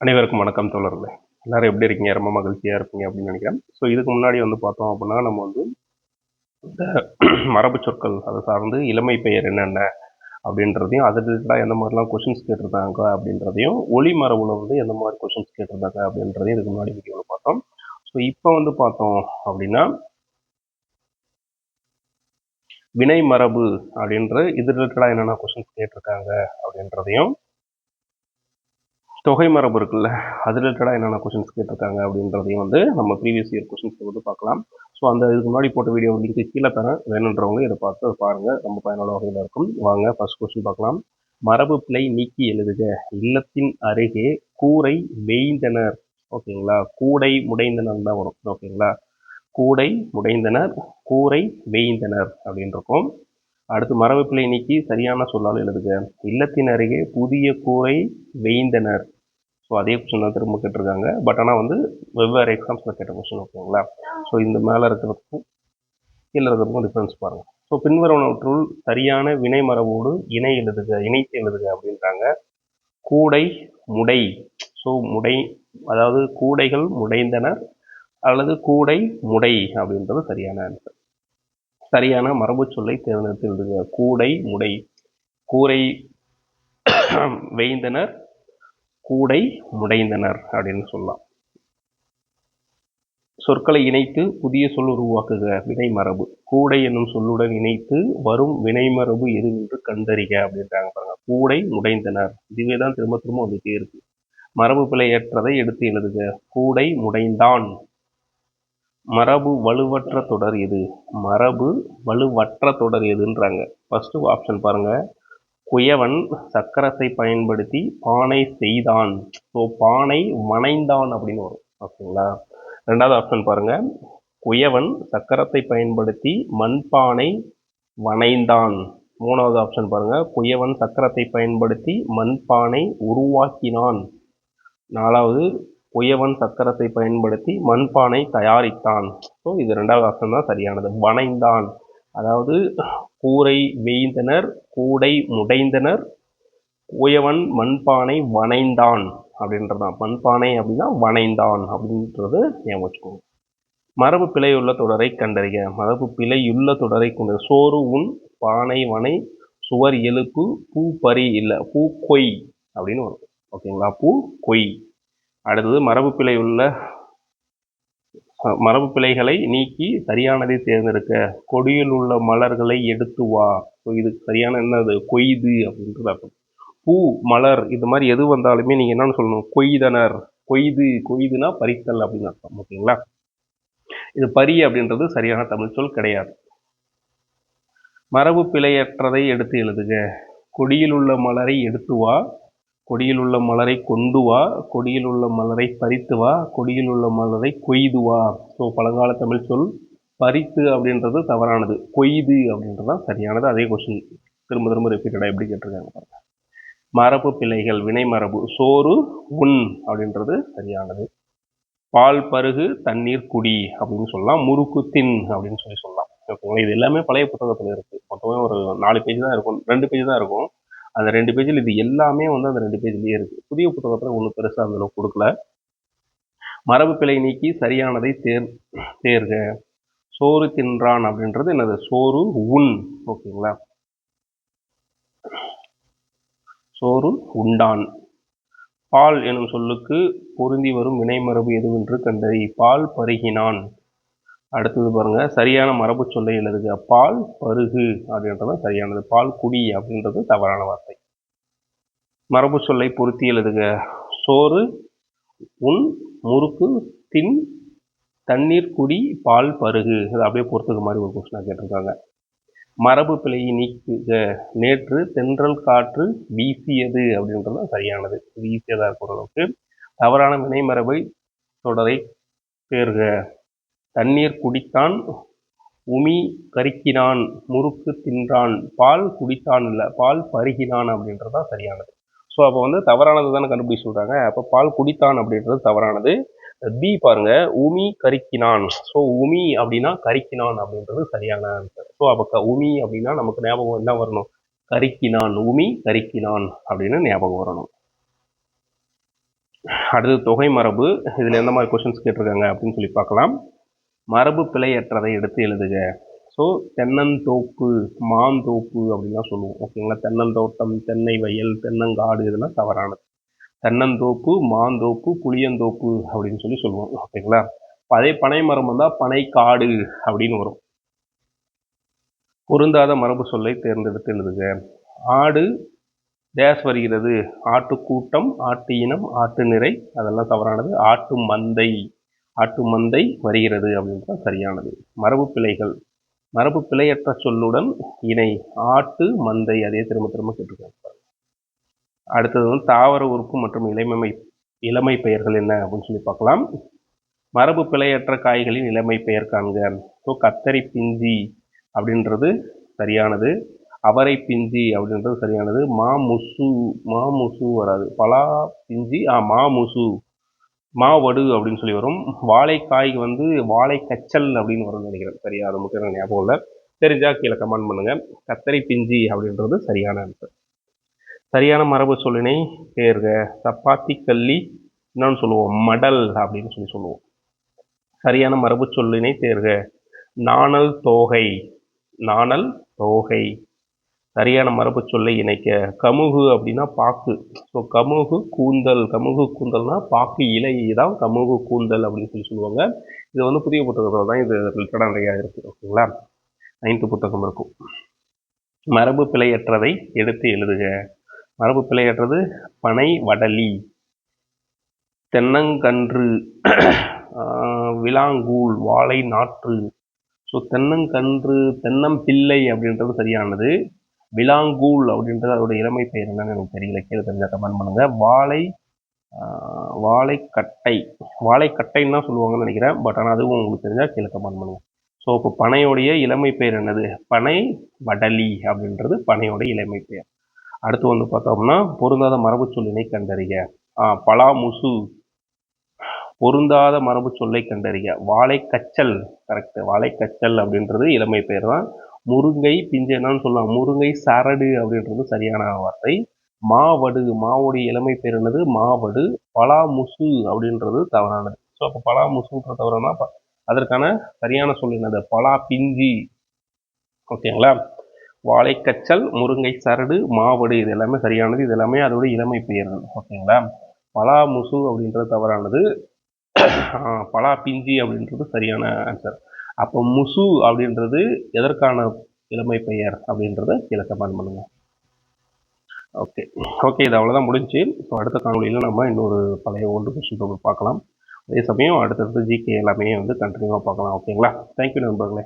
அனைவருக்கும் வணக்கம் தோழர்களே. எல்லாரும் எப்படி இருக்கீங்க? ரொம்ப மகிழ்ச்சியாக இருப்பீங்க அப்படின்னு நினைக்கிறேன். ஸோ இதுக்கு முன்னாடி வந்து பார்த்தோம் அப்படின்னா நம்ம வந்து இந்த மரபு சொற்கள் அதை சார்ந்து இளமை பெயர் என்னென்ன அப்படின்றதையும் அது ரிலேட்டடாக எந்த மாதிரிலாம் கொஷின்ஸ் கேட்டிருந்தாங்க அப்படின்றதையும் ஒளி மரபுல வந்து எந்த மாதிரி கொஷின்ஸ் கேட்டிருந்தாங்க அப்படின்றதையும் இதுக்கு முன்னாடி வீடியோவில் பார்த்தோம். ஸோ இப்போ வந்து பார்த்தோம் அப்படின்னா வினை மரபு அப்படின்ற இது ரிலேட்டடாக என்னென்ன கொஷின்ஸ் கேட்டிருக்காங்க அப்படின்றதையும் தொகை மரபு இருக்குல்ல அது ரிலேட்டடாக என்னென்ன கொஷின்ஸ் கேட்டிருக்காங்க அப்படின்றதையும் வந்து நம்ம ப்ரீவியஸ் இயர் கொஷின்ஸை வந்து பார்க்கலாம். ஸோ அந்த இதுக்கு முன்னாடி போட்ட வீடியோ லிங்க் கீழே தரேன். வேணுன்றவங்க இதை பார்த்து அதை பாருங்கள் ரொம்ப பயனுள்ள வகையில் இருக்கும். வாங்க ஃபர்ஸ்ட் கொஸ்டின் பார்க்கலாம். மரபு பிழை நீக்கி எழுதுக. இல்லத்தின் அருகே கூரை வேய்ந்தனர் ஓகேங்களா? கூடை முடைந்தனர் தான் வரும். ஓகேங்களா? கூடை முடைந்தனர் கூரை வேய்ந்தனர் அப்படின்னு இருக்கும் அடுத்து மரபு பிழை நீக்கி சரியான சொல்லால் எழுதுக. இல்லத்தின் அருகே புதிய கூரை வேய்ந்தனர் ஸோ அதே கொஷின் தான் திரும்ப கேட்டிருக்காங்க. பட் ஆனால் வந்து வெவ்வேறு எக்ஸாம்ஸில் கேட்ட கொஷின் ஓகேங்களா ஸோ இந்த மேலே இருக்கிறதுக்கும் கீழே இருக்கிறதுக்கும் டிஃப்ரென்ஸ் பாருங்கள் ஸோ பின்வருவனவற்றுள் சரியான வினை மரபோடு இணை எழுதுக இணைத்து எழுதுக அப்படின்றாங்க. கூடை முடை. ஸோ முடை அதாவது கூடைகள் முடைந்தனர் அல்லது கூடை முடை அப்படின்றது சரியான ஆன்சர் சரியான மரபு சொல்லை தேர்ந்தெடுத்து எழுதுக. கூடை முடை. கூரை வேய்ந்தனர் கூடை முடைந்தனர் அப்படின்னு சொல்லலாம். சொற்களை இணைத்து புதிய சொல் உருவாக்குக வினைமரபு கூடை என்னும் சொல்லுடன் இணைத்து வரும் வினைமரபு எது என்று கண்டறிக அப்படின்றாங்க பாருங்க. கூடை முடைந்தனர். இதுவே தான் திரும்ப திரும்ப வந்துட்டே இருக்கு. மரபு பிழையற்றதை எடுத்து எழுதுக. கூடை முடைந்தான். மரபு வலுவற்ற தொடர் எது? மரபு வலுவற்ற தொடர் எதுன்றாங்க. ஃபர்ஸ்ட் ஆப்ஷன் பாருங்க. குயவன் சக்கரத்தை பயன்படுத்தி பானை செய்தான். ஸோ பானை வனைந்தான் அப்படின்னு வரும். ஓகேங்களா? ரெண்டாவது ஆப்ஷன் பாருங்க. குயவன் சக்கரத்தை பயன்படுத்தி மண்பானை வனைந்தான் மூணாவது ஆப்ஷன் பாருங்க. குயவன் சக்கரத்தை பயன்படுத்தி மண்பானை உருவாக்கினான். நாலாவது குயவன் சக்கரத்தை பயன்படுத்தி மண்பானை தயாரித்தான். ஸோ இது ரெண்டாவது ஆப்ஷன் தான் சரியானது. வனைந்தான் அதாவது கூரை வேய்ந்தனர் கூடை முடைந்தனர் கோயவன் மண்பானை வனைந்தான் அப்படின்றதான். மண்பானை அப்படின்னா வனைந்தான் அப்படின்றது ஞாபகம் வச்சுக்கோங்க. மரபு பிழையுள்ள தொடரை கண்டறிக. மரபு பிழையுள்ள தொடரை கொண்ட சோறு உன் பானை வனை சுவர் எழுப்பு பூ பறி இல்லை பூ கொய் அப்படின்னு வரும். ஓகேங்களா? பூ கொய். அடுத்தது மரபு பிழையுள்ள உள்ள மரபு பிழைகளை நீக்கி சரியானதை தேர்ந்தெடுக்க கொடியில் உள்ள மலர்களை எடுத்து வா. இது சரியான என்னது? கொய்து அப்படின்றது அர்த்தம். பூ மலர் இது மாதிரி எது வந்தாலுமே நீங்கள் என்னன்னு சொல்லணும்? கொய்தனர். கொய்து கொய்துனா பறித்தல் அப்படின்னு அர்த்தம். ஓகேங்களா? இது பரி அப்படின்றது சரியான தமிழ் சொல் கிடையாது. மரபு பிழையற்றதை எடுத்து எழுதுக. கொடியில் உள்ள மலரை எடுத்து வா. கொடியில் உள்ள மலரை கொண்டு வா கொடியில் உள்ள மலரை பறித்து வா கொடியில் உள்ள மலரை கொய்து வா. ஸோ பழங்கால தமிழ் சொல் பறித்து அப்படின்றது தவறானது. கொய்து அப்படின்றது தான் சரியானது. அதே கொஸ்டின் திரும்ப திரும்ப ரிப்பீட்டடாக எப்படி கேட்டிருக்காங்க மரபு பிள்ளைகள் வினை மரபு சோறு உண் அப்படின்றது சரியானது. பால் பருகு தண்ணீர் குடி அப்படின்னு சொல்லலாம். முறுக்கு தின் அப்படின்னு சொல்லி சொல்லலாம். ஓகேங்களா இது எல்லாமே பழைய புத்தகத்தில் இருக்குது மொத்தமே ஒரு நாலு பேஜ் தான் இருக்கும். ரெண்டு பேஜ் தான் இருக்கும். அந்த ரெண்டு பேஜில் இது எல்லாமே வந்து அந்த ரெண்டு பேஜ்லேயே இருக்குது புதிய புத்தகத்தில் ஒன்றும் பெருசாக அந்த அளவுக்கு கொடுக்கல. மரபு பிழை நீக்கி சரியானதை தேர் தேர்க. சோறு தின்றான் அப்படின்றது என்னது? சோறு உண். ஓகேங்களா? சோறு உண்டான். பால் எனும் சொல்லுக்கு பொருந்தி வரும் வினைமரபு எதுவென்று கண்டறி பால் பருகினான். அடுத்தது பாருங்க சரியான மரபு சொல்லை எழுதுக. பால் பருகு அப்படின்றது சரியானது. பால் குடி அப்படின்றது தவறான வார்த்தை. மரபு சொல்லை பொருத்தி எழுதுக. சோறு உன் முறுக்கு தின் தண்ணீர் குடி பால் பருகு. இது அப்படியே பொறுத்துக்க மாதிரி ஒரு கொஸ்டினாக கேட்டிருக்காங்க. மரபு பிழையை நீக்குக. நேற்று தென்றல் காற்று வீசியது அப்படின்றது சரியானது. வீசியதாக இருக்கிற அளவுக்கு தவறான வினைமரபை தொடரை பேருக தண்ணீர் குடித்தான் உமி கருக்கினான் முறுக்கு தின்றான் பால் குடித்தான் இல்லை பால் பருகினான் அப்படின்றது தான் சரியானது. ஸோ அப்போ வந்து தவறானது தானே கண்டுபிடிச்சு சொல்கிறாங்க அப்போ பால் குடித்தான் அப்படின்றது தவறானது. பி பாருங்க உமி கருக்கினான். ஸோ உமி அப்படின்னா கரிக்கினான் அப்படின்றது சரியான ஆன்சர் ஸோ அப்போ உமி அப்படின்னா நமக்கு ஞாபகம் என்ன வரணும்? கரிக்கினான் உமி கரிக்கினான் அப்படின்னு ஞாபகம் வரணும். அடுத்து தொகை மரபு. இதில் எந்த மாதிரி கொஷின்ஸ் கேட்டிருக்காங்க அப்படின்னு சொல்லி பார்க்கலாம். மரபு பிழையற்றதை எடுத்து எழுதுக. ஸோ தென்னந்தோப்பு மாந்தோப்பு அப்படின்லாம் சொல்லுவோம். ஓகேங்களா தென்னந்தோட்டம் தென்னை வயல் தென்னங்காடு இதெல்லாம் தவறானது. தென்னந்தோப்பு மாந்தோப்பு புளியந்தோப்பு அப்படின்னு சொல்லி சொல்லுவோம். ஓகேங்களா அதே பனை மரம் வந்தால் பனை காடு அப்படின்னு வரும். பொருந்தாத மரபு சொல்லை தேர்ந்தெடுத்து எழுதுக. ஆடு டேஸ் வருகிறது. ஆட்டு கூட்டம் ஆட்டு இனம் ஆட்டு நிறை அதெல்லாம் தவறானது. ஆட்டு மந்தை. ஆட்டு மந்தை வருகிறது அப்படின்றது சரியானது. மரபு பிழைகள் மரபு பிழையற்ற சொல்லுடன் இணை ஆட்டு மந்தை அதே திரும்ப திரும்ப கேட்டிருக்காங்க அடுத்தது வந்து தாவர உறுப்பு மற்றும் இளமை இளமை பெயர்கள் என்ன அப்படின்னு சொல்லி பார்க்கலாம். மரபு பிழையற்ற காய்களின் இளமை பெயர் காண்க. ஸோ கத்தரி பிஞ்சி அப்படின்றது சரியானது. அவரை பிஞ்சி அப்படின்றது சரியானது. மாமுசு மாமுசு வராது. பலா பிஞ்சி ஆ மாமுசு. மாவடு அப்படின்னு சொல்லி வரும். வாழைக்காய் வந்து வாழை கச்சல் அப்படின்னு வரும்னு நினைக்கிறேன். சரியா? அது முக்கியம் ஞாபகம் இல்லை. தெரிஞ்சா கீழே கமெண்ட் பண்ணுங்கள் கத்தரி பிஞ்சி அப்படின்றது சரியான ஆன்சர் சரியான மரபு சொல்லினை தேர்க சப்பாத்தி கல்லி என்னன்னு சொல்லுவோம். மடல் அப்படின்னு சொல்லி சொல்லுவோம். சரியான மரபு சொல்லினை தேர்க நாணல் தோகை. நாணல் தோகை. சரியான மரபு சொல்லை இணைக்க. கமுகு அப்படின்னா பாக்கு. ஸோ கமுகு கூந்தல். கமுகு கூந்தல்னா பாக்கு இலை தான் கமுகு கூந்தல் அப்படின்னு சொல்லி சொல்லுவாங்க. இது வந்து புதிய புத்தகத்தில் தான் இது ரிலேட்டடாக நிறையா இருக்குது ஓகேங்களா? நைன்த்து புத்தகம் இருக்கும். மரபு பிழையற்றதை எடுத்து எழுதுக. மரபு பிழையற்றது பனை வடலி. தென்னங்கன்று விலாங்கூல் வாழை நாற்று. ஸோ தென்னங்கன்று தென்னம்பிள்ளை அப்படின்றது சரியானது. விலாங்கூல் அப்படின்றது அதோட இளமை பெயர் என்னன்னு எனக்கு தெரியல. கீழே தெரிஞ்சால் கமெண்ட் பண்ணுங்கள் வாழை வாழைக்கட்டை. வாழைக்கட்டைன்னு தான் சொல்லுவாங்கன்னு நினைக்கிறேன். பட் ஆனால் அதுவும் உங்களுக்கு தெரிஞ்சால் கீழே கமெண்ட் பண்ணுங்கள் ஸோ இப்போ பனையோடைய இளமை பெயர் என்னது? பனை வடலி அப்படின்றது பனையோட இளமை பெயர். அடுத்து வந்து பார்த்தோம்னா பொருந்தாத மரபு சொல்லினை கண்டறிக. பலாமுசு. பொருந்தாத மரபு சொல்லை கண்டறிக. வாழைக்கச்சல் கரெக்டு வாழைக்கச்சல் அப்படின்றது இளமை பெயர் தான். முருங்கை பிஞ்சு என்னன்னு சொல்லலாம். முருங்கை சரடு அப்படின்றது சரியான வார்த்தை. மாவடு மாவுடைய இளமை பேர் என்னது? மாவடு பலாமுசு அப்படின்றது தவறானது. ஸோ அப்போ பலாமுசுன்ற தவறானா அதற்கான சரியான சொல் என்னது? பலா பிஞ்சி. ஓகேங்களா? வாழைக்கச்சல் முருங்கை சரடு மாவடு இது எல்லாமே சரியானது. இது எல்லாமே அதோட இளமை பெயர்கள். ஓகேங்களா? பலா முசு அப்படின்றது தவறானது. பலா பிஞ்சி அப்படின்றது சரியான ஆன்சர் அப்போ முசு அப்படின்றது எதற்கான இளமை பெயர் அப்படின்றத கீழே கமெண்ட் பண்ணுங்கள் ஓகே ஓகே இது அவ்வளோதான் முடிஞ்சு. ஸோ அடுத்த காணொலியில் நம்ம இன்னொரு பழைய ஓல்டு கொஸ்டின் பேப்பர் பார்க்கலாம். அதே சமயம் அடுத்தடுத்து ஜிகே எல்லாமே வந்து கண்டினியூவாக பார்க்கலாம். ஓகேங்களா தேங்க்யூ நண்பர்களே.